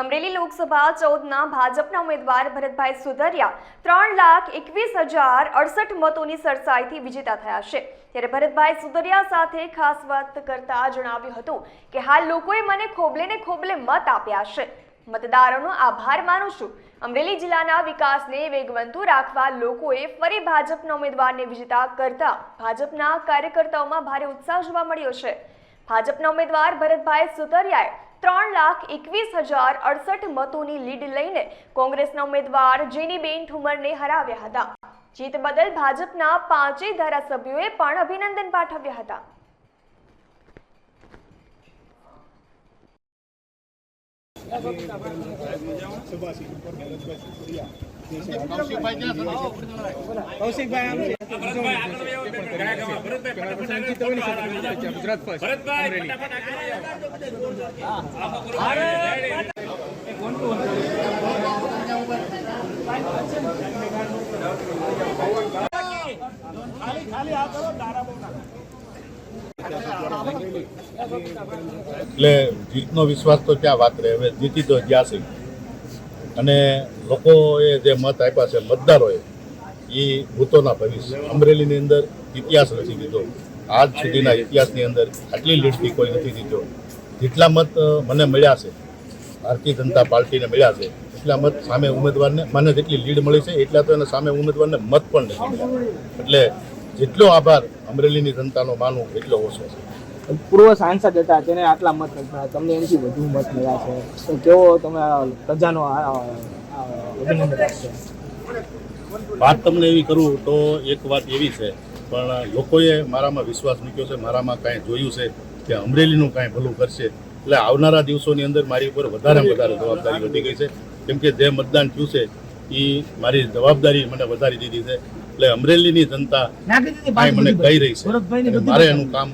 અમરેલી લોકસભા ચૌદના ભાજપના ઉમેદવાર ભરતભાઈ સુધરિયા ત્રણ લાખ એકવીસ હજાર અડસઠ મતોની સરસાઈથી વિજેતા થયા છે. ત્યારે ભરતભાઈ સુધરિયા સાથે ખાસ વાત કરતા જણાવ્યું હતું કે હાલ લોકોએ મને ખોબલે ને ખોબલે મત આપ્યા છે. મતદારોનો આભાર માનું છું. અમરેલી જિલ્લાના વિકાસને વેગવંતુ રાખવા લોકોએ ફરી ભાજપના ઉમેદવારને વિજેતા કરતા ભાજપના કાર્યકર્તાઓમાં ભારે ઉત્સાહ જોવા મળ્યો છે. ભાજપના ઉમેદવાર ભરતભાઈ સુતરિયાએ ત્રણ લાખ એકવીસ હજાર અડસઠ મતોની લીડ લઈને કોંગ્રેસના ઉમેદવાર જીનીબેન ઠુમરને હરાવ્યા હતા. જીત બદલ ભાજપના પાંચેય ધારાસભ્યોએ પણ અભિનંદન પાઠવ્યા હતા. એટલે જીતનો વિશ્વાસ તો ક્યાં વાત રહે. હવે જીતી તો જ્યાં છે. અને લોકોએ જે મત આપ્યા છે, મતદારોએ એ ભૂતોના ભવિષ્ય. અમરેલીની અંદર ઇતિહાસ રચી દીધો. આજ સુધીના ઇતિહાસની અંદર આટલી લીડથી કોઈ નથી દીધો. જેટલા મત મને મળ્યા છે, ભારતીય જનતા પાર્ટીને મળ્યા છે, એટલા મત સામે ઉમેદવારને, મને જેટલી લીડ મળી છે, એટલા તો એને સામે ઉમેદવારને મત પણ નથી મળ્યા. એટલે જેટલો આભાર અમરેલીની જનતાનો માનું, એટલો ઓછો છે. પૂર્વ સાંસદ હતા તેને આટલા મત મળ્યા તમને એનાથી વધુ મત મળ્યા છે. તો કેવો તમે આ પ્રજાનો અભિનંદન આપશો? વાત તમને એવી કરું તો એક વાત એવી છે પણ લોકોએ મારામાં વિશ્વાસ મૂક્યો છે મારામાં કાંઈ જોયું છે કે અમરેલીનું કાંઈ ભલું કરશે. એટલે આવનારા દિવસોની અંદર મારી ઉપર વધારે વધારે જવાબદારી વધી ગઈ છે. કેમ કે જે મતદાન થયું છે એ મારી જવાબદારી મને વધારી દીધી છે. એટલે અમરેલીની જનતા મને કહી રહી છે. મારે એનું કામ